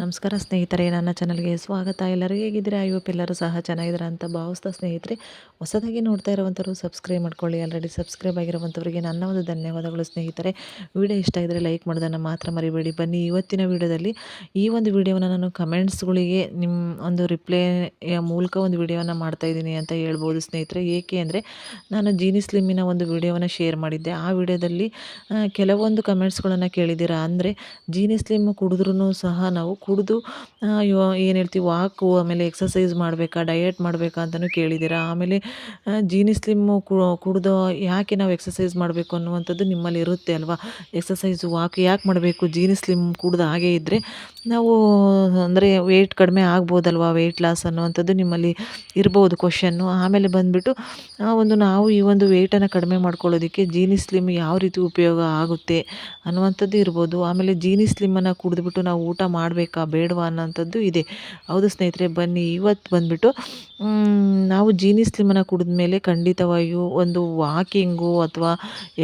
ನಮಸ್ಕಾರ ಸ್ನೇಹಿತರೆ, ನನ್ನ ಚಾನಲ್ಗೆ ಸ್ವಾಗತ. ಎಲ್ಲರೂ ಹೇಗಿದ್ದೀರಾ? ಹೋಪ್ ಎಲ್ಲರೂ ಸಹ ಚೆನ್ನಾಗಿದ್ದೀರಾ ಅಂತ ಭಾವಿಸ್ತಾ ಸ್ನೇಹಿತರೆ, ಹೊಸದಾಗಿ ನೋಡ್ತಾ ಇರುವಂಥವ್ರು ಸಬ್ಸ್ಕ್ರೈಬ್ ಮಾಡ್ಕೊಳ್ಳಿ. ಆಲ್ರೆಡಿ ಸಬ್ಸ್ಕ್ರೈಬ್ ಆಗಿರುವಂಥವ್ರಿಗೆ ನನ್ನ ಒಂದು ಧನ್ಯವಾದಗಳು ಸ್ನೇಹಿತರೆ. ವಿಡಿಯೋ ಇಷ್ಟ ಇದ್ದರೆ ಲೈಕ್ ಮಾಡೋದನ್ನು ಮಾತ್ರ ಮರಿಬೇಡಿ. ಬನ್ನಿ ಇವತ್ತಿನ ವಿಡಿಯೋದಲ್ಲಿ ಈ ಒಂದು ವಿಡಿಯೋನ ನಾನು ಕಮೆಂಟ್ಸ್ಗಳಿಗೆ ನಿಮ್ಮ ಒಂದು ರಿಪ್ಲೈಯ ಮೂಲಕ ಒಂದು ವಿಡಿಯೋನ ಮಾಡ್ತಾಯಿದ್ದೀನಿ ಅಂತ ಹೇಳ್ಬೋದು ಸ್ನೇಹಿತರೆ. ಏಕೆ ಅಂದರೆ, ನಾನು ಜೀನಿ ಸ್ಲಿಮ್ಮಿನ ಒಂದು ವಿಡಿಯೋವನ್ನು ಶೇರ್ ಮಾಡಿದ್ದೆ. ಆ ವಿಡಿಯೋದಲ್ಲಿ ಕೆಲವೊಂದು ಕಮೆಂಟ್ಸ್ಗಳನ್ನು ಕೇಳಿದ್ದೀರಾ ಅಂದರೆ ಜೀನಿ ಸ್ಲಿಮ್ ಕುಡಿದ್ರೂ ಸಹ ನಾವು ಕುಡಿದು ಏನು ಹೇಳ್ತೀವಿ ವಾಕು ಆಮೇಲೆ ಎಕ್ಸಸೈಸ್ ಮಾಡಬೇಕಾ ಡಯಟ್ ಮಾಡಬೇಕಾ ಅಂತಲೂ ಕೇಳಿದ್ದೀರಾ? ಆಮೇಲೆ ಜೀನಿ ಸ್ಲಿಮ್ಮು ಕುಡಿದು ಯಾಕೆ ನಾವು ಎಕ್ಸಸೈಸ್ ಮಾಡಬೇಕು ಅನ್ನುವಂಥದ್ದು ನಿಮ್ಮಲ್ಲಿ ಇರುತ್ತೆ ಅಲ್ವಾ? ಎಕ್ಸಸೈಸು ವಾಕ್ ಯಾಕೆ ಮಾಡಬೇಕು? ಜೀನಿ ಸ್ಲಿಮ್ ಕುಡ್ದು ಹಾಗೆ ಇದ್ದರೆ ನಾವು, ಅಂದರೆ ವೆಯ್ಟ್ ಕಡಿಮೆ ಆಗ್ಬೋದಲ್ವಾ ವೆಯ್ಟ್ ಲಾಸ್ ಅನ್ನುವಂಥದ್ದು ನಿಮ್ಮಲ್ಲಿ ಇರ್ಬೋದು ಕ್ವಶನ್ನು ಆಮೇಲೆ ಬಂದುಬಿಟ್ಟು ಒಂದು ನಾವು ಈ ಒಂದು ವೆಯ್ಟನ್ನು ಕಡಿಮೆ ಮಾಡ್ಕೊಳ್ಳೋದಕ್ಕೆ ಜೀನಿ ಸ್ಲಿಮ್ ಯಾವ ರೀತಿ ಉಪಯೋಗ ಆಗುತ್ತೆ ಅನ್ನುವಂಥದ್ದು ಇರ್ಬೋದು. ಆಮೇಲೆ ಜೀನಿ ಸ್ಲಿಮ್ಮನ್ನು ಕುಡಿದ್ಬಿಟ್ಟು ನಾವು ಊಟ ಮಾಡಬೇಕಾ? ಬೇಡವಾ ಅನ್ನೋಂಥದ್ದು ಇದೆ. ಹೌದು ಸ್ನೇಹಿತರೆ, ಬನ್ನಿ ಇವತ್ತು ಬಂದುಬಿಟ್ಟು ನಾವು ಜೀನಿ ಸ್ಲಿಮನ್ನು ಕುಡಿದ ಮೇಲೆ ಖಂಡಿತವಾಗಿಯೂ ಒಂದು ವಾಕಿಂಗು ಅಥವಾ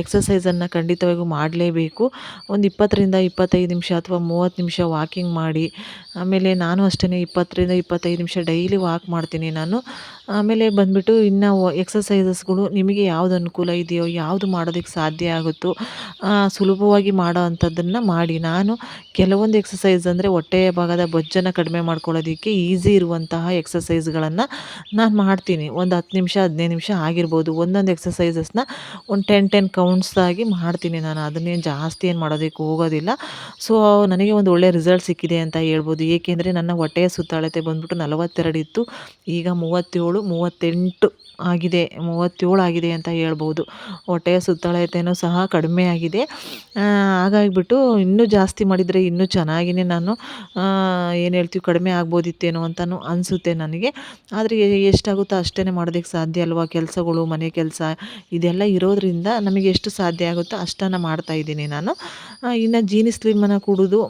ಎಕ್ಸಸೈಸನ್ನು ಖಂಡಿತವಾಗಿಯೂ ಮಾಡಲೇಬೇಕು. ಒಂದು ಇಪ್ಪತ್ತರಿಂದ ಇಪ್ಪತ್ತೈದು ನಿಮಿಷ ಅಥವಾ ಮೂವತ್ತು ನಿಮಿಷ ವಾಕಿಂಗ್ ಮಾಡಿ, ಆಮೇಲೆ ನಾನು ಅಷ್ಟೇ ಇಪ್ಪತ್ತರಿಂದ ಇಪ್ಪತ್ತೈದು ನಿಮಿಷ ಡೈಲಿ ವಾಕ್ ಮಾಡ್ತೀನಿ ನಾನು. ಆಮೇಲೆ ಬಂದುಬಿಟ್ಟು ಇನ್ನು ಎಕ್ಸಸೈಸಸ್ಗಳು ನಿಮಗೆ ಯಾವುದು ಅನುಕೂಲ ಇದೆಯೋ, ಯಾವುದು ಮಾಡೋದಕ್ಕೆ ಸಾಧ್ಯ ಆಗುತ್ತೋ ಸುಲಭವಾಗಿ ಮಾಡೋ ಅಂಥದ್ದನ್ನು ಮಾಡಿ. ನಾನು ಕೆಲವೊಂದು ಎಕ್ಸಸೈಸ್ ಅಂದರೆ ಹೊಟ್ಟೆಯ ಭಾಗದ ಬೊಜ್ಜನ್ನು ಕಡಿಮೆ ಮಾಡ್ಕೊಳ್ಳೋದಕ್ಕೆ ಈಸಿ ಇರುವಂತಹ ಎಕ್ಸಸೈಸ್ಗಳನ್ನು ನಾನು ಮಾಡ್ತೀನಿ. ಒಂದು ಹತ್ತು ನಿಮಿಷ, ಹದಿನೈದು ನಿಮಿಷ ಆಗಿರ್ಬೋದು. ಒಂದೊಂದು ಎಕ್ಸಸೈಸಸ್ನ ಒಂದು ಟೆನ್ ಟೆನ್ ಕೌಂಟ್ಸಾಗಿ ಮಾಡ್ತೀನಿ ನಾನು. ಅದನ್ನೇನು ಜಾಸ್ತಿ ಏನು ಮಾಡೋದಕ್ಕೆ ಹೋಗೋದಿಲ್ಲ. ಸೊ ನನಗೆ ಒಂದು ಒಳ್ಳೆಯ ರಿಸಲ್ಟ್ ಸಿಕ್ಕಿದೆ ಅಂತ ಹೇಳ್ಬೋದು. ಏಕೆಂದರೆ ನನ್ನ ಹೊಟ್ಟೆಯ ಸುತ್ತಾಳತೆ ಬಂದ್ಬಿಟ್ಟು ನಲವತ್ತೆರಡು ಇತ್ತು. ಈಗ ಮೂವತ್ತೇಳು, ಮೂವತ್ತೆಂಟು ಆಗಿದೆ. ಮೂವತ್ತೇಳು ಆಗಿದೆ ಅಂತ ಹೇಳ್ಬೋದು. ಹೊಟ್ಟೆಯ ಸುತ್ತಳತೆಯೂ ಸಹ ಕಡಿಮೆ ಆಗಿದೆ. ಹಾಗಾಗಿಬಿಟ್ಟು ಇನ್ನೂ ಜಾಸ್ತಿ ಮಾಡಿದರೆ ಇನ್ನೂ ಚೆನ್ನಾಗಿಯೇ ನಾನು ಏನು ಹೇಳ್ತೀವಿ, ಕಡಿಮೆ ಆಗ್ಬೋದಿತ್ತೇನೋ ಅಂತಲೂ ಅನಿಸುತ್ತೆ ನನಗೆ. ಆದರೆ ಎಷ್ಟಾಗುತ್ತೋ ಅಷ್ಟೇ ಮಾಡೋದಕ್ಕೆ ಸಾಧ್ಯ ಅಲ್ವಾ? ಕೆಲಸಗಳು, ಮನೆ ಕೆಲಸ ಇದೆಲ್ಲ ಇರೋದರಿಂದ ನಮಗೆ ಎಷ್ಟು ಸಾಧ್ಯ ಆಗುತ್ತೋ ಅಷ್ಟನ್ನು ಮಾಡ್ತಾಯಿದ್ದೀನಿ ನಾನು. ಇನ್ನು ಜೀನಿ ಸ್ಲಿಮ್ಮನ್ನು ಕುಡಿದು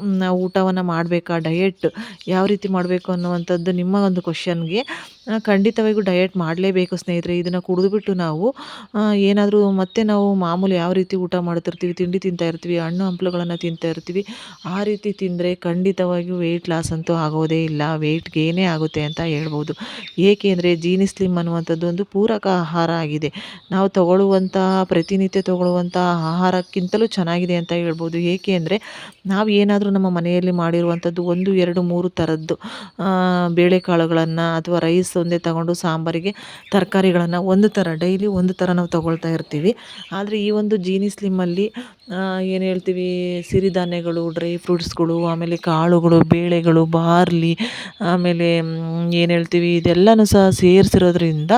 ಊಟವನ್ನು ಮಾಡಬೇಕಾ? ಡಯೆಟ್ ಯಾವ ರೀತಿ ಮಾಡಬೇಕು ಅನ್ನುವಂಥದ್ದು ನಿಮ್ಮ ಒಂದು ಕ್ವಶನ್ಗೆ ಖಂಡಿತವಾಗಿಯೂ ಡಯಟ್ ಮಾಡಲೇಬೇಕು ಸ್ನೇಹಿತರೆ. ಇದನ್ನು ಕುಡಿದ್ಬಿಟ್ಟು ನಾವು ಏನಾದರೂ ಮತ್ತೆ ನಾವು ಮಾಮೂಲಿ ಯಾವ ರೀತಿ ಊಟ ಮಾಡ್ತಿರ್ತೀವಿ, ತಿಂಡಿ ತಿಂತಾ ಇರ್ತೀವಿ, ಹಣ್ಣು ಹಂಪ್ಲುಗಳನ್ನು ತಿಂತಾ ಇರ್ತೀವಿ, ಆ ರೀತಿ ತಿಂದರೆ ಖಂಡಿತವಾಗಿಯೂ ವೆಯ್ಟ್ ಲಾಸ್ ಅಂತೂ ಆಗೋದೇ ಇಲ್ಲ. ವೆಯ್ಟ್ ಗೇನೇ ಆಗುತ್ತೆ ಅಂತ ಹೇಳ್ಬೋದು. ಏಕೆ ಅಂದರೆ ಜೀನಿ ಸ್ಲಿಮ್ ಅನ್ನುವಂಥದ್ದು ಒಂದು ಪೂರಕ ಆಹಾರ ಆಗಿದೆ. ನಾವು ತಗೊಳ್ಳುವಂತಹ ಪ್ರತಿನಿತ್ಯ ತಗೊಳ್ಳುವಂಥ ಆಹಾರಕ್ಕಿಂತಲೂ ಚೆನ್ನಾಗಿದೆ ಅಂತ ಹೇಳ್ಬೋದು. ಏಕೆ ಅಂದರೆ ನಾವು ಏನಾದರೂ ನಮ್ಮ ಮನೆಯಲ್ಲಿ ಮಾಡಿರುವಂಥದ್ದು ಒಂದು, ಎರಡು, ಮೂರು ಥರದ್ದು ಬೇಳೆಕಾಳುಗಳನ್ನು ಅಥವಾ ರೈಸ್ ಒಂದೇ ತಗೊಂಡು ಸಾಂಬಾರಿಗೆ ತರಕಾರಿಗಳನ್ನು ಒಂದು ಥರ, ಡೈಲಿ ಒಂದು ಥರ ನಾವು ತಗೊಳ್ತಾ ಇರ್ತೀವಿ. ಆದರೆ ಈ ಒಂದು ಜೀನಿ ಸ್ಲಿಮ್ಮಲ್ಲಿ ಏನು ಹೇಳ್ತೀವಿ, ಸಿರಿಧಾನ್ಯಗಳು ಡ್ರೈ ಫ್ರೂಟ್ಸ್ಗಳು ಆಮೇಲೆ ಕಾಳುಗಳು, ಬೇಳೆಗಳು, ಬಾರ್ಲಿ, ಆಮೇಲೆ ಏನು ಹೇಳ್ತೀವಿ, ಇದೆಲ್ಲನೂ ಸಹ ಸೇರಿಸಿರೋದ್ರಿಂದ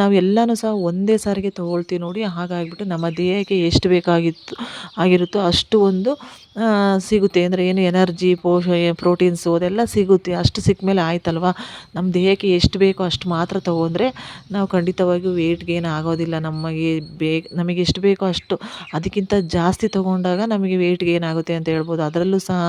ನಾವು ಎಲ್ಲನೂ ಸಹ ಒಂದೇ ಸಾರಿಗೆ ತೊಗೊಳ್ತೀವಿ ನೋಡಿ. ಹಾಗಾಗಿಬಿಟ್ಟು ನಮ್ಮ ದೇಹಕ್ಕೆ ಎಷ್ಟು ಬೇಕಾಗಿತ್ತು, ಆಗಿರುತ್ತೋ ಅಷ್ಟು ಒಂದು ಸಿಗುತ್ತೆ. ಅಂದರೆ ಏನು, ಎನರ್ಜಿ, ಪೋಷ, ಪ್ರೋಟೀನ್ಸು ಅದೆಲ್ಲ ಸಿಗುತ್ತೆ. ಅಷ್ಟು ಸಿಕ್ಕ ಮೇಲೆ ಆಯ್ತಲ್ವಾ? ನಮ್ಮ ದೇಹಕ್ಕೆ ಎಷ್ಟು ಬೇಕೋ ಅಷ್ಟು ಮಾತ್ರ ತೊಗೊಂಡ್ರೆ ನಾವು ಖಂಡಿತವಾಗಿಯೂ ವೇಟ್ ಗೇನ್ ಆಗೋದಿಲ್ಲ. ನಮಗೆ ಬೇ ನಮಗೆ ಎಷ್ಟು ಬೇಕೋ ಅಷ್ಟು ಅದಕ್ಕಿಂತ ಜಾಸ್ತಿ ತೊಗೊಂಡಾಗ ನಮಗೆ ವೇಟ್ ಗೇನ್ ಆಗುತ್ತೆ ಅಂತ ಹೇಳ್ಬೋದು. ಅದರಲ್ಲೂ ಸಹ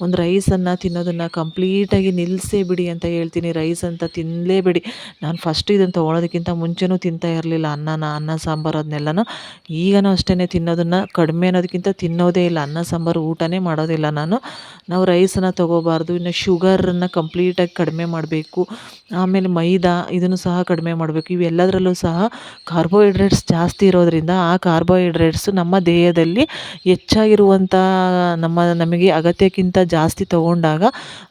ಒಂದು ರೈಸನ್ನು ತಿನ್ನೋದನ್ನು ಕಂಪ್ಲೀಟಾಗಿ ನಿಲ್ಲಿಸೇ ಬಿಡಿ ಅಂತ ಹೇಳ್ತೀನಿ. ರೈಸ್ ಅಂತ ತಿನ್ನಲೇಬೇಡಿ ನಾನು ಫಸ್ಟ್ ಇದನ್ನು ತೊಗೊಳೋದಕ್ಕಿಂತ ಮುಂಚೆನೂ ತಿಂತಾ ಇರಲಿಲ್ಲ. ಅನ್ನನ, ಅನ್ನ, ಸಾಂಬಾರು ಅದನ್ನೆಲ್ಲನೂ ಈಗನೂ ಅಷ್ಟೇ ತಿನ್ನೋದನ್ನು ಕಡಿಮೆ ಅನ್ನೋದಕ್ಕಿಂತ ತಿನ್ನೋದೇ ಇಲ್ಲ. ಅನ್ನ, ಸಾಂಬಾರು ಊಟನೇ ಮಾಡೋದಿಲ್ಲ ನಾನು. ನಾವು ರೈಸನ್ನು ತೊಗೋಬಾರ್ದು. ಇನ್ನು ಶುಗರನ್ನು ಕಂಪ್ಲೀಟಾಗಿ ಕಡಿಮೆ ಮಾಡಬೇಕು. ಆಮೇಲೆ ಮೈದಾ ಇದನ್ನು ಸಹ ಕಡಿಮೆ ಮಾಡಬೇಕು. ಇವೆಲ್ಲದರಲ್ಲೂ ಸಹ ಕಾರ್ಬೋಹೈಡ್ರೇಟ್ಸ್ ಜಾಸ್ತಿ ಇರೋದರಿಂದ ಆ ಕಾರ್ಬೋಹೈಡ್ರೇಟ್ಸ್ ನಮ್ಮ ದೇಹದಲ್ಲಿ ಹೆಚ್ಚಾಗಿರುವಂಥ ನಮ್ಮ, ನಮಗೆ ಅಗತ್ಯಕ್ಕಿಂತ ಜಾಸ್ತಿ ತಗೊಂಡಾಗ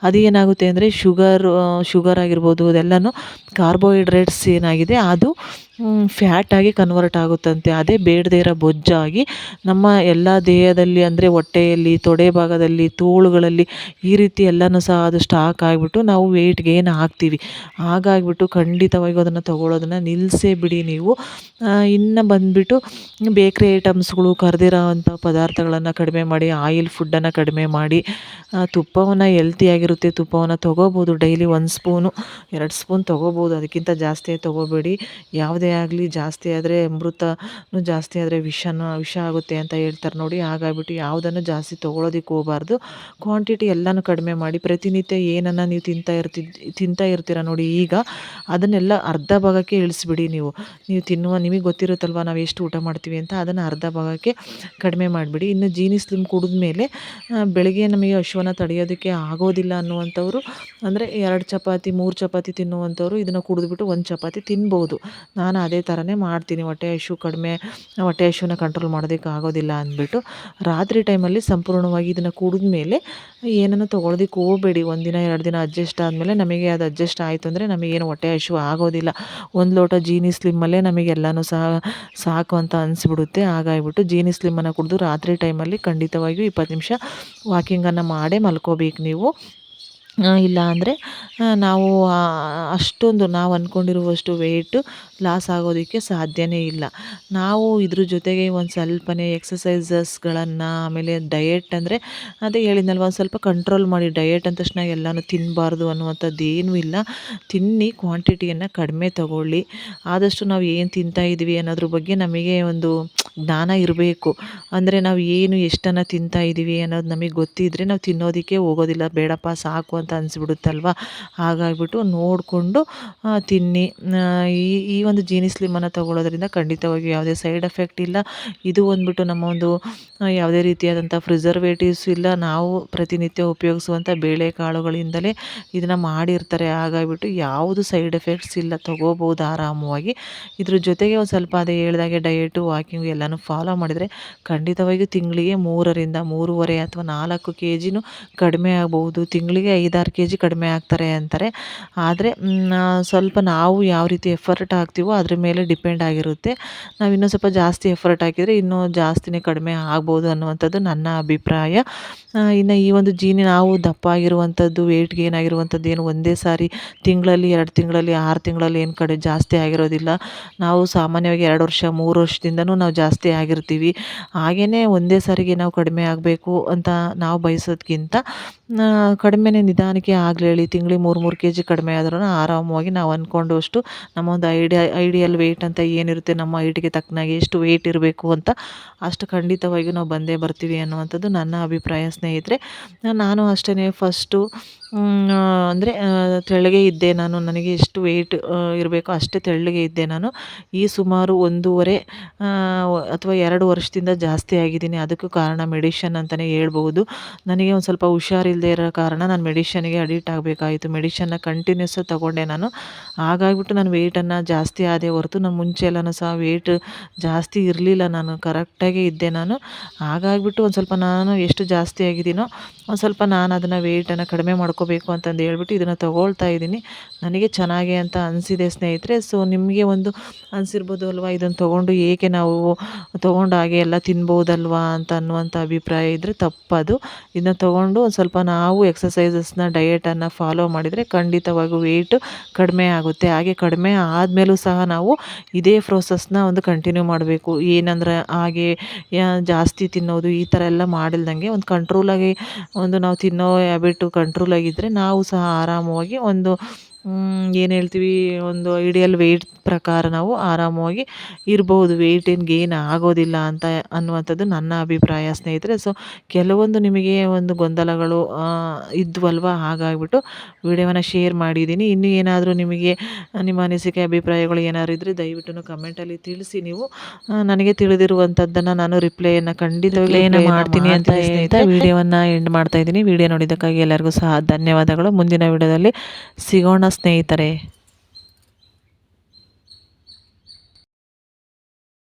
ಅದು ಏನಾಗುತ್ತೆ ಅಂದರೆ ಶುಗರ್ ಶುಗರ್ ಆಗಿರ್ಬೋದು ಅದೆಲ್ಲನೂ ಕಾರ್ಬೋಹೈಡ್ರೇಟ್ಸ್ ಏನಾಗಿದೆ, ಅದು ಫ್ಯಾಟಾಗಿ ಕನ್ವರ್ಟ್ ಆಗುತ್ತಂತೆ. ಅದೇ ಬೇಡದೇ ಇರೋ ಬೊಜ್ಜಾಗಿ ನಮ್ಮ ಎಲ್ಲ ದೇಹದಲ್ಲಿ ಅಂದರೆ ಹೊಟ್ಟೆಯಲ್ಲಿ, ತೊಡೆ ಭಾಗದಲ್ಲಿ, ತೋಳುಗಳಲ್ಲಿ ಈ ರೀತಿ ಎಲ್ಲನೂ ಸಹ ಅದು ಸ್ಟಾಕ್ ಆಗಿಬಿಟ್ಟು ನಾವು ವೆಯ್ಟ್ ಗೇನ್ ಆಗ್ತೀವಿ. ಹಾಗಾಗಿಬಿಟ್ಟು ಖಂಡಿತವಾಗಿಯೂ ಅದನ್ನು ತೊಗೊಳೋದನ್ನು ನಿಲ್ಲಿಸೇ ಬಿಡಿ ನೀವು. ಇನ್ನು ಬಂದುಬಿಟ್ಟು ಬೇಕ್ರಿ ಐಟಮ್ಸ್ಗಳು ಕರೆದಿರೋ ಅಂಥ ಪದಾರ್ಥಗಳನ್ನು ಕಡಿಮೆ ಮಾಡಿ ಆಯಿಲ್ ಫುಡ್ಡನ್ನು ಕಡಿಮೆ ಮಾಡಿ ತುಪ್ಪವನ್ನು ಹೆಲ್ತಿಯಾಗಿರುತ್ತೆ ತುಪ್ಪವನ್ನು ತೊಗೋಬೋದು. ಡೈಲಿ ಒಂದು ಸ್ಪೂನು ಎರಡು ಸ್ಪೂನ್ ತೊಗೋಬೋದು. ಅದಕ್ಕಿಂತ ಜಾಸ್ತಿ ತೊಗೋಬೇಡಿ. ಯಾವುದೇ ಯಾವುದೇ ಆಗಲಿ, ಜಾಸ್ತಿ ಆದರೆ ಅಮೃತನೂ ಜಾಸ್ತಿ ಆದರೆ ವಿಷನ, ವಿಷ ಆಗುತ್ತೆ ಅಂತ ಹೇಳ್ತಾರೆ ನೋಡಿ. ಹಾಗಾಗ್ಬಿಟ್ಟು ಯಾವುದನ್ನು ಜಾಸ್ತಿ ತೊಗೊಳೋದಕ್ಕೆ ಹೋಗಬಾರ್ದು. ಕ್ವಾಂಟಿಟಿ ಎಲ್ಲನೂ ಕಡಿಮೆ ಮಾಡಿ, ಪ್ರತಿನಿತ್ಯ ಏನನ್ನು ನೀವು ತಿಂತಾ ಇರ್ತಿದ್ ತಿಂತಾ ಇರ್ತೀರ ನೋಡಿ ಈಗ, ಅದನ್ನೆಲ್ಲ ಅರ್ಧ ಭಾಗಕ್ಕೆ ಇಳಿಸ್ಬಿಡಿ ನೀವು. ನೀವು ತಿನ್ನುವ, ನಿಮಗೆ ಗೊತ್ತಿರುತ್ತಲ್ವ ನಾವು ಎಷ್ಟು ಊಟ ಮಾಡ್ತೀವಿ ಅಂತ, ಅದನ್ನು ಅರ್ಧ ಭಾಗಕ್ಕೆ ಕಡಿಮೆ ಮಾಡಿಬಿಡಿ. ಇನ್ನು ಜೀನಿ ಸ್ಲಿಮ್ ಕುಡಿದ್ಮೇಲೆ ಬೆಳಗ್ಗೆ ನಮಗೆ ಹಶುವನ್ನು ತಡೆಯೋದಕ್ಕೆ ಆಗೋದಿಲ್ಲ ಅನ್ನುವಂಥವ್ರು, ಅಂದರೆ ಎರಡು ಚಪಾತಿ, ಮೂರು ಚಪಾತಿ ತಿನ್ನುವಂಥವ್ರು ಇದನ್ನು ಕುಡಿದ್ಬಿಟ್ಟು ಒಂದು ಚಪಾತಿ ತಿನ್ಬೋದು. ನಾನು ಅದೇ ಥರನೇ ಮಾಡ್ತೀನಿ. ಹೊಟ್ಟೆ ಹಶು ಕಡಿಮೆ, ಹೊಟ್ಟೆ ಹಶುನ ಕಂಟ್ರೋಲ್ ಮಾಡೋದಕ್ಕೆ ಆಗೋದಿಲ್ಲ ಅಂದ್ಬಿಟ್ಟು ರಾತ್ರಿ ಟೈಮಲ್ಲಿ ಸಂಪೂರ್ಣವಾಗಿ ಇದನ್ನು ಕುಡಿದ ಮೇಲೆ ಏನನ್ನು ತೊಗೊಳೋದಕ್ಕೆ ಹೋಗಬೇಡಿ. ಒಂದಿನ ಎರಡು ದಿನ ಅಡ್ಜಸ್ಟ್ ಆದಮೇಲೆ ನಮಗೆ ಅದು ಅಡ್ಜಸ್ಟ್ ಆಯಿತು ಅಂದರೆ ನಮಗೇನು ಹೊಟ್ಟೆ ಹಶು ಆಗೋದಿಲ್ಲ. ಒಂದು ಲೋಟ ಜೀನಿ ಸ್ಲಿಮ್ಮಲ್ಲೇ ನಮಗೆಲ್ಲನೂ ಸಹ ಸಾಕು ಅಂತ ಅನಿಸ್ಬಿಡುತ್ತೆ. ಹಾಗಾಗಿಬಿಟ್ಟು ಜೀನಿ ಸ್ಲಿಮ್ಮನ್ನು ಕುಡಿದು ರಾತ್ರಿ ಟೈಮಲ್ಲಿ ಖಂಡಿತವಾಗಿಯೂ ಇಪ್ಪತ್ತು ನಿಮಿಷ ವಾಕಿಂಗನ್ನು ಮಾಡೇ ಮಲ್ಕೋಬೇಕು ನೀವು. ಇಲ್ಲ ಅಂದರೆ ನಾವು ಅಷ್ಟೊಂದು ನಾವು ಅಂದ್ಕೊಂಡಿರುವಷ್ಟು ವೆಯ್ಟು ಲಾಸ್ ಆಗೋದಕ್ಕೆ ಸಾಧ್ಯವೇ ಇಲ್ಲ. ನಾವು ಇದ್ರ ಜೊತೆಗೆ ಒಂದು ಸ್ವಲ್ಪನೇ ಎಕ್ಸಸೈಸಸ್ಗಳನ್ನು ಆಮೇಲೆ ಡಯೆಟ್ ಅಂದರೆ, ಅದೇ ಹೇಳಿದ್ನಲ್ವ, ಒಂದು ಸ್ವಲ್ಪ ಕಂಟ್ರೋಲ್ ಮಾಡಿ ಡಯೆಟ್ ಅಂದ ತಕ್ಷಣ ಎಲ್ಲನೂ ತಿನ್ನಬಾರ್ದು ಅನ್ನುವಂಥದ್ದು ಏನೂ ಇಲ್ಲ. ತಿನ್ನಿ ಕ್ವಾಂಟಿಟಿಯನ್ನು ಕಡಿಮೆ ತಗೊಳ್ಳಿ. ಆದಷ್ಟು ನಾವು ಏನು ತಿಂತಾ ಇದ್ದೀವಿ ಅನ್ನೋದ್ರ ಬಗ್ಗೆ ನಮಗೆ ಒಂದು ಜ್ಞಾನ ಇರಬೇಕು. ಅಂದರೆ ನಾವು ಏನು ಎಷ್ಟನ್ನು ತಿಂತಾ ಇದ್ದೀವಿ ಅನ್ನೋದು ನಮಗೆ ಗೊತ್ತಿದ್ದರೆ ನಾವು ತಿನ್ನೋದಕ್ಕೆ ಹೋಗೋದಿಲ್ಲ. ಬೇಡಪ್ಪ, ಸಾಕು ಅಂತ ಅನಿಸ್ಬಿಡುತ್ತಲ್ವ? ಹಾಗಾಗಿಬಿಟ್ಟು ನೋಡಿಕೊಂಡು ತಿನ್ನಿ. ಈ ಈ ಒಂದು ಜೀನಿ ಸ್ಲಿಮ್ಮನ್ನು ತಗೊಳ್ಳೋದ್ರಿಂದ ಖಂಡಿತವಾಗಿಯೂ ಯಾವುದೇ ಸೈಡ್ ಎಫೆಕ್ಟ್ ಇಲ್ಲ. ಇದು ಬಂದ್ಬಿಟ್ಟು ನಮ್ಮ ಒಂದು ಯಾವುದೇ ರೀತಿಯಾದಂಥ ಪ್ರಿಸರ್ವೇಟಿವ್ಸ್ ಇಲ್ಲ. ನಾವು ಪ್ರತಿನಿತ್ಯ ಉಪಯೋಗಿಸುವಂಥ ಬೇಳೆಕಾಳುಗಳಿಂದಲೇ ಇದನ್ನು ಮಾಡಿರ್ತಾರೆ. ಹಾಗಾಗಿಬಿಟ್ಟು ಯಾವುದು ಸೈಡ್ ಎಫೆಕ್ಟ್ಸ್ ಇಲ್ಲ. ತೊಗೋಬೋದು ಆರಾಮವಾಗಿ. ಇದ್ರ ಜೊತೆಗೆ ಒಂದು ಸ್ವಲ್ಪ ಅದೇ ಹೇಳ್ದಾಗೆ ವಾಕಿಂಗ್ ವಾಕಿಂಗು ಎಲ್ಲನೂ ಫಾಲೋ ಮಾಡಿದರೆ ಖಂಡಿತವಾಗಿಯೂ ತಿಂಗಳಿಗೆ ಮೂರರಿಂದ ಮೂರುವರೆ ಅಥವಾ ನಾಲ್ಕು ಕೆ ಜಿನೂ ಕಡಿಮೆ ಆಗಬಹುದು. ತಿಂಗಳಿಗೆ ಐದಾರು ಕೆ ಜಿ ಕಡಿಮೆ ಆಗ್ತಾರೆ ಅಂತಾರೆ. ಆದರೆ ಸ್ವಲ್ಪ ನಾವು ಯಾವ ರೀತಿ ಎಫರ್ಟ್ ಹಾಕ್ತೀವೋ ಅದ್ರ ಮೇಲೆ ಡಿಪೆಂಡ್ ಆಗಿರುತ್ತೆ. ನಾವು ಇನ್ನೂ ಸ್ವಲ್ಪ ಜಾಸ್ತಿ ಎಫರ್ಟ್ ಹಾಕಿದರೆ ಇನ್ನೂ ಜಾಸ್ತಿನೇ ಕಡಿಮೆ ಆಗ್ಬೋದು ಅನ್ನುವಂಥದ್ದು ನನ್ನ ಅಭಿಪ್ರಾಯ. ಇನ್ನು ಈ ಒಂದು ಜೀನಿ ನಾವು ದಪ್ಪ ಆಗಿರುವಂಥದ್ದು ವೆಯ್ಟ್ ಗೇನ್ ಆಗಿರುವಂಥದ್ದು ಏನು ಒಂದೇ ಸಾರಿ ತಿಂಗಳಲ್ಲಿ, ಎರಡು ತಿಂಗಳಲ್ಲಿ, ಆರು ತಿಂಗಳಲ್ಲಿ ಏನು ಕಡೆ ಜಾಸ್ತಿ ಆಗಿರೋದಿಲ್ಲ. ನಾವು ಸಾಮಾನ್ಯವಾಗಿ ಎರಡು ವರ್ಷ, ಮೂರು ವರ್ಷದಿಂದನೂ ನಾವು ಜಾಸ್ತಿ ಆಗಿರ್ತೀವಿ. ಹಾಗೆಯೇ ಒಂದೇ ಸಾರಿಗೆ ನಾವು ಕಡಿಮೆ ಆಗಬೇಕು ಅಂತ ನಾವು ಬಯಸೋದಕ್ಕಿಂತ ಕಡಿಮೆನೇ ನಿಧಾನಕ್ಕೆ ಆಗಲಿ ತಿಂಗಳಿಗೆ ಮೂರು ಮೂರು ಕೆ ಜಿ ಕಡಿಮೆ ಆದ್ರೂ ಆರಾಮವಾಗಿ ನಾವು ಅಂದ್ಕೊಂಡಷ್ಟು ನಮ್ಮ ಒಂದು ಐಡಿಯಾ, ಐಡಿಯಲ್ ವೆಯ್ಟ್ ಅಂತ ಏನಿರುತ್ತೆ, ನಮ್ಮ ಐಟಿಗೆ ತಕ್ಕನಾಗಿ ಎಷ್ಟು ವೆಯ್ಟ್ ಇರಬೇಕು ಅಂತ ಅಷ್ಟು ಖಂಡಿತವಾಗಿಯೂ ನಾವು ಬಂದೇ ಬರ್ತೀವಿ ಅನ್ನುವಂಥದ್ದು ನನ್ನ ಅಭಿಪ್ರಾಯ ಸ್ನೇಹಿತರೆ. ನಾನು ಅಷ್ಟೇ ಫಸ್ಟು ಅಂದರೆ ತೆಳ್ಳಗೆ ಇದ್ದೆ ನಾನು. ನನಗೆ ಎಷ್ಟು ವೆಯ್ಟ್ ಇರಬೇಕು ಅಷ್ಟೇ ತೆಳ್ಳಗೆ ಇದ್ದೆ ನಾನು. ಈ ಸುಮಾರು ಒಂದೂವರೆ ಅಥವಾ ಎರಡು ವರ್ಷದಿಂದ ಜಾಸ್ತಿ ಆಗಿದ್ದೀನಿ. ಅದಕ್ಕೂ ಕಾರಣ ಮೆಡಿಷನ್ ಅಂತಲೇ ಹೇಳ್ಬಹುದು. ನನಗೆ ಒಂದು ಸ್ವಲ್ಪ ಹುಷಾರಿಲ್ಲದೆ ಇರೋ ಕಾರಣ ನಾನು ಮೆಡಿಷನ್ಗೆ ಅಡಿಕ್ಟ್ ಆಗಬೇಕಾಯಿತು. ಮೆಡಿಷನ್ನ ಕಂಟಿನ್ಯೂಸ್ ತೊಗೊಂಡೆ ನಾನು. ಹಾಗಾಗಿಬಿಟ್ಟು ನಾನು ವೆಯ್ಟನ್ನು ಜಾಸ್ತಿ ಆದೆ ಹೊರತು ನಾನು ಮುಂಚೆ ಎಲ್ಲನೂ ಸಹ ವೆಯ್ಟ್ ಜಾಸ್ತಿ ಇರಲಿಲ್ಲ ನಾನು. ಕರೆಕ್ಟಾಗೇ ಇದ್ದೆ ನಾನು. ಹಾಗಾಗಿಬಿಟ್ಟು ಒಂದು ಸ್ವಲ್ಪ ನಾನು ಎಷ್ಟು ಜಾಸ್ತಿ ಆಗಿದ್ದೀನೋ, ಒಂದು ಸ್ವಲ್ಪ ನಾನು ಅದನ್ನು ವೆಯ್ಟನ್ನು ಕಡಿಮೆ ಮಾಡ್ಕೊ ಮಾಡ್ಕೋಬೇಕು ಅಂತಂದು ಹೇಳ್ಬಿಟ್ಟು ಇದನ್ನು ತೊಗೊಳ್ತಾ ಇದ್ದೀನಿ. ನನಗೆ ಚೆನ್ನಾಗಿ ಅಂತ ಅನಿಸಿದೆ ಸ್ನೇಹಿತರೆ. ಸೊ ನಿಮಗೆ ಒಂದು ಅನಿಸಿರ್ಬೋದು ಅಲ್ವಾ? ಇದನ್ನು ತೊಗೊಂಡು ಏಕೆ ನಾವು ತೊಗೊಂಡು ಹಾಗೆ ಎಲ್ಲ ತಿನ್ಬೋದಲ್ವಾ ಅಂತ ಅನ್ನುವಂಥ ಅಭಿಪ್ರಾಯ ಇದ್ದರೆ ತಪ್ಪದು. ಇದನ್ನ ತೊಗೊಂಡು ಒಂದು ಸ್ವಲ್ಪ ನಾವು ಎಕ್ಸಸೈಸಸ್ನ ಡಯೆಟನ್ನು ಫಾಲೋ ಮಾಡಿದರೆ ಖಂಡಿತವಾಗೂ ವೆಯ್ಟು ಕಡಿಮೆ ಆಗುತ್ತೆ. ಹಾಗೆ ಕಡಿಮೆ ಆದಮೇಲೂ ಸಹ ನಾವು ಇದೇ ಪ್ರೋಸೆಸ್ನ ಒಂದು ಕಂಟಿನ್ಯೂ ಮಾಡಬೇಕು. ಏನಂದ್ರೆ ಹಾಗೆ ಜಾಸ್ತಿ ತಿನ್ನೋದು ಈ ಥರ ಎಲ್ಲ ಮಾಡಿಲ್ದಂಗೆ ಒಂದು ಕಂಟ್ರೋಲಾಗಿ ಒಂದು ನಾವು ತಿನ್ನೋ ಹ್ಯಾಬಿಟು ಕಂಟ್ರೋಲಾಗಿ ಇದ್ದರೆ ನಾವು ಸಹ ಆರಾಮವಾಗಿ ಒಂದು ಏನು ಹೇಳ್ತೀವಿ ಒಂದು ಐಡಿಯಲ್ ವೆಯ್ಟ್ ಪ್ರಕಾರ ನಾವು ಆರಾಮವಾಗಿ ಇರಬಹುದು ವೆಯ್ಟ್ ಏನು ಗೇನ್ ಆಗೋದಿಲ್ಲ ಅಂತ ಅನ್ನುವಂಥದ್ದು ನನ್ನ ಅಭಿಪ್ರಾಯ ಸ್ನೇಹಿತರೆ. ಸೊ ಕೆಲವೊಂದು ನಿಮಗೆ ಒಂದು ಗೊಂದಲಗಳು ಇದ್ವಲ್ವ? ಹಾಗಾಗಿಬಿಟ್ಟು ವಿಡಿಯೋವನ್ನು ಶೇರ್ ಮಾಡಿದ್ದೀನಿ. ಇನ್ನೂ ಏನಾದರೂ ನಿಮಗೆ ನಿಮ್ಮ ಅನಿಸಿಕೆ ಅಭಿಪ್ರಾಯಗಳು ಏನಾದ್ರು ಇದ್ದರೆ ದಯವಿಟ್ಟು ಕಮೆಂಟಲ್ಲಿ ತಿಳಿಸಿ. ನೀವು ನನಗೆ ತಿಳಿದಿರುವಂಥದ್ದನ್ನು ನಾನು ರಿಪ್ಲೈಯನ್ನು ಖಂಡಿತವಾಗ್ಲೂ ಏನು ಮಾಡ್ತೀನಿ ಅಂತ ಹೇಳ್ತಾ ವಿಡಿಯೋವನ್ನು ಎಂಡ್ ಮಾಡ್ತಾ ಇದ್ದೀನಿ. ವಿಡಿಯೋ ನೋಡಿದ್ದಕ್ಕಾಗಿ ಎಲ್ಲರಿಗೂ ಸಹ ಧನ್ಯವಾದಗಳು. ಮುಂದಿನ ವಿಡಿಯೋದಲ್ಲಿ ಸಿಗೋಣ ಸ್ನೇಹಿತರೆ.